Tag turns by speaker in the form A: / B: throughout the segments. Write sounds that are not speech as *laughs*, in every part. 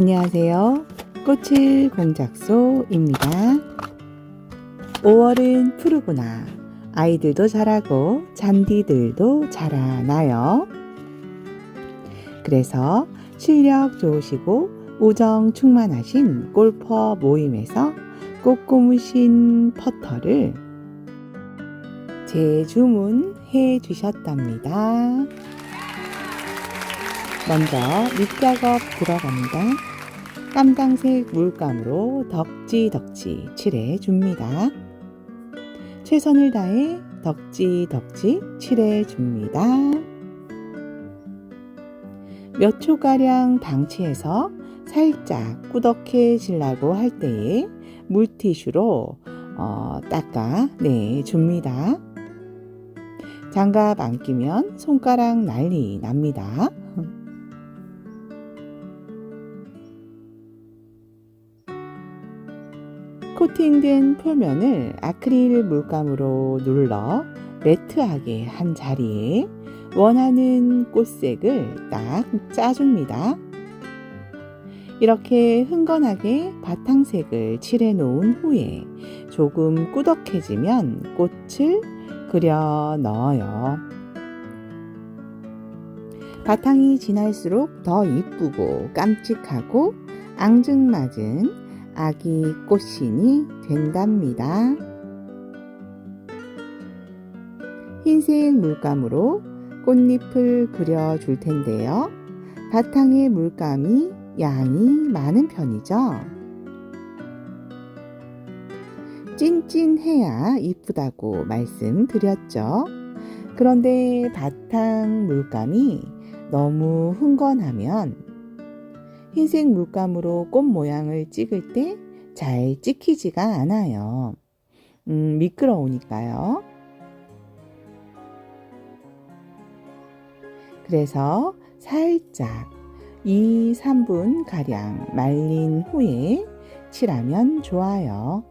A: 안녕하세요. 꽃을 공작소입니다. 5월은 푸르구나. 아이들도 자라고 잔디들도 자라나요. 그래서 실력 좋으시고 우정 충만하신 골퍼 모임에서 꽃고무신 퍼터를 재주문해 주셨답니다. 먼저 밑작업 들어갑니다. 깜당색 물감으로 덕지덕지 칠해 줍니다. 최선을 다해 덕지덕지 칠해 줍니다. 몇 초가량 방치해서 살짝 꾸덕해지려고 할 때에 물티슈로 어, 닦아 내 줍니다. 장갑 안 끼면 손가락 난리 납니다. 코팅된 표면을 아크릴 물감으로 눌러 매트하게 한 자리에 원하는 꽃색을 딱 짜줍니다. 이렇게 흥건하게 바탕색을 칠해 놓은 후에 조금 꾸덕해지면 꽃을 그려 넣어요. 바탕이 진할수록 더 이쁘고 깜찍하고 앙증맞은 아기 꽃신이 된답니다. 흰색 물감으로 꽃잎을 그려 줄 텐데요. 바탕의 물감이 양이 많은 편이죠. 찐찐해야 이쁘다고 말씀드렸죠. 그런데 바탕 물감이 너무 흥건하면 흰색 물감으로 꽃 모양을 찍을 때 잘 찍히지가 않아요. 음, 미끄러우니까요. 그래서 살짝 2, 3분 가량 말린 후에 칠하면 좋아요.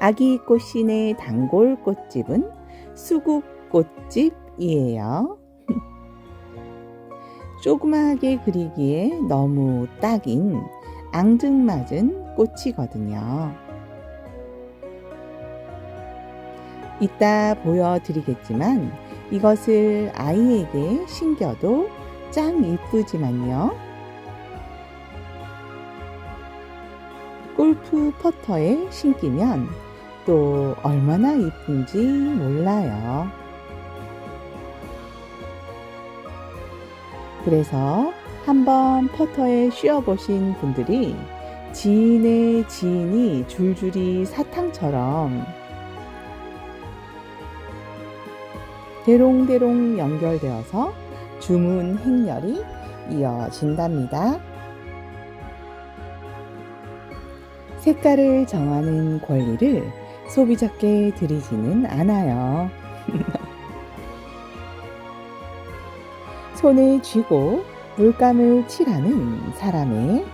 A: 아기 꽃신의 단골 꽃집은 수국 꽃집이에요. 조그마하게 그리기에 너무 딱인 앙증맞은 꽃이거든요. 이따 보여드리겠지만 이것을 아이에게 신겨도 짱 이쁘지만요. 골프 퍼터에 신기면 또 얼마나 이쁜지 몰라요. 그래서 한번 퍼터에 쉬어보신 분들이 지인의 지인이 줄줄이 사탕처럼 대롱대롱 연결되어서 주문 행렬이 이어진답니다. 색깔을 정하는 권리를 소비자께 드리지는 않아요. *laughs* 손에 쥐고 물감을 칠하는 사람의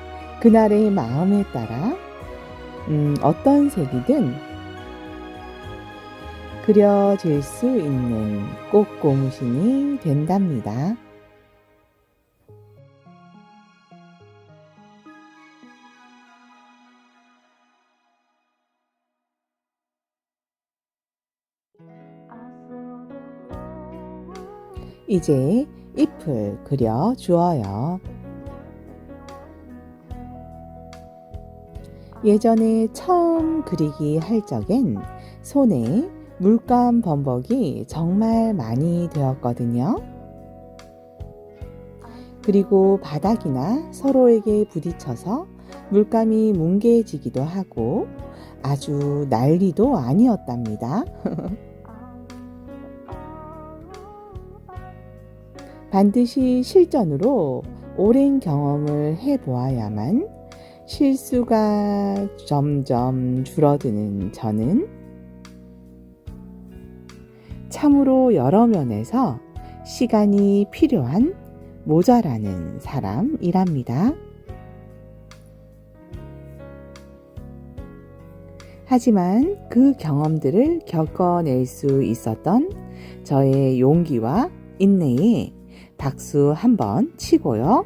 A: 그날의 마음에 따라 음, 어떤 색이든 그려질 수 있는 꽃고무신이 된답니다. 이제 잎을 그려 주어요. 예전에 처음 그리기 할 적엔 손에 물감 범벅이 정말 많이 되었거든요. 그리고 바닥이나 서로에게 부딪혀서 물감이 뭉개지기도 하고 아주 난리도 아니었답니다. *laughs* 반드시 실전으로 오랜 경험을 해 보아야만 실수가 점점 줄어드는 저는 참으로 여러 면에서 시간이 필요한 모자라는 사람이랍니다. 하지만 그 경험들을 겪어낼 수 있었던 저의 용기와 인내에 박수 한번 치고요.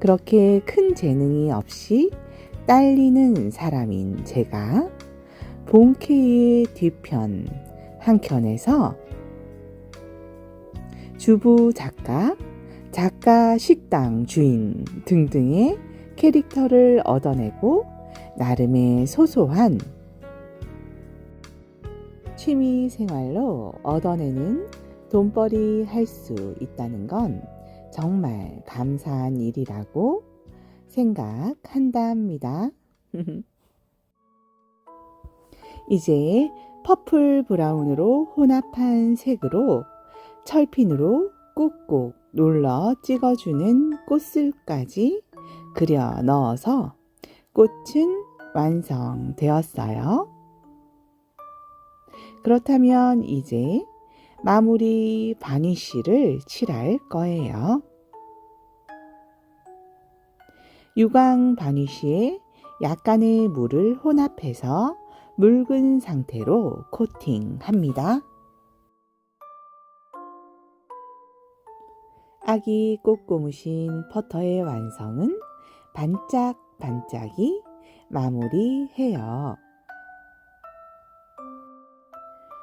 A: 그렇게 큰 재능이 없이 딸리는 사람인 제가 본케이의 뒤편 한 켠에서 주부 작가, 작가 식당 주인 등등의 캐릭터를 얻어내고 나름의 소소한 취미 생활로 얻어내는 돈벌이 할 수 있다는 건 정말 감사한 일이라고 생각한답니다. *laughs* 이제 퍼플 브라운으로 혼합한 색으로 철핀으로 꾹꾹 눌러 찍어주는 꽃술까지 그려 넣어서 꽃은 완성되었어요. 그렇다면 이제 마무리 바니쉬를 칠할 거예요. 유광 바니쉬에 약간의 물을 혼합해서 묽은 상태로 코팅합니다. 아기 꽃고무신 퍼터의 완성은 반짝반짝이 마무리해요.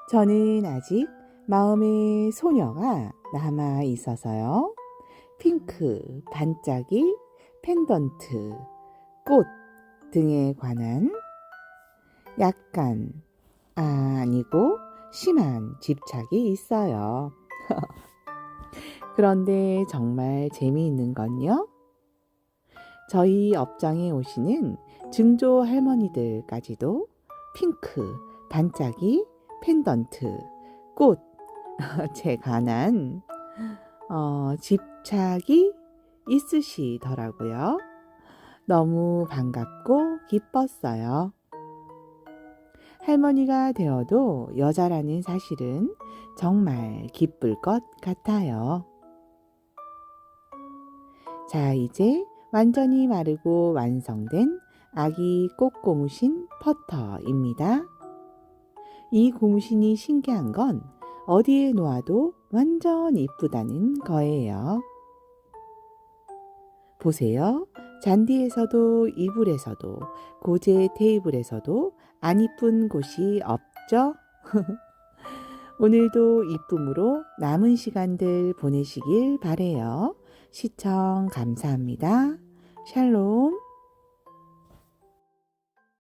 A: 저는 아직 마음의 소녀가 남아 있어서요. 핑크, 반짝이, 펜던트, 꽃 등에 관한 약간 아, 아니고 심한 집착이 있어요. *laughs* 그런데 정말 재미있는 건요. 저희 업장에 오시는 증조 할머니들까지도 핑크, 반짝이, 펜던트, 꽃, *laughs* 제 관한 어, 집착이 있으시더라고요. 너무 반갑고 기뻤어요. 할머니가 되어도 여자라는 사실은 정말 기쁠 것 같아요. 자, 이제 완전히 마르고 완성된 아기 꽃고무신 퍼터입니다. 이 고무신이 신기한 건 어디에 놓아도 완전 이쁘다는 거예요. 보세요. 잔디에서도 이불에서도 고제 테이블에서도 안 이쁜 곳이 없죠? *laughs* 오늘도 이쁨으로 남은 시간들 보내시길 바래요. 시청 감사합니다. 샬롬.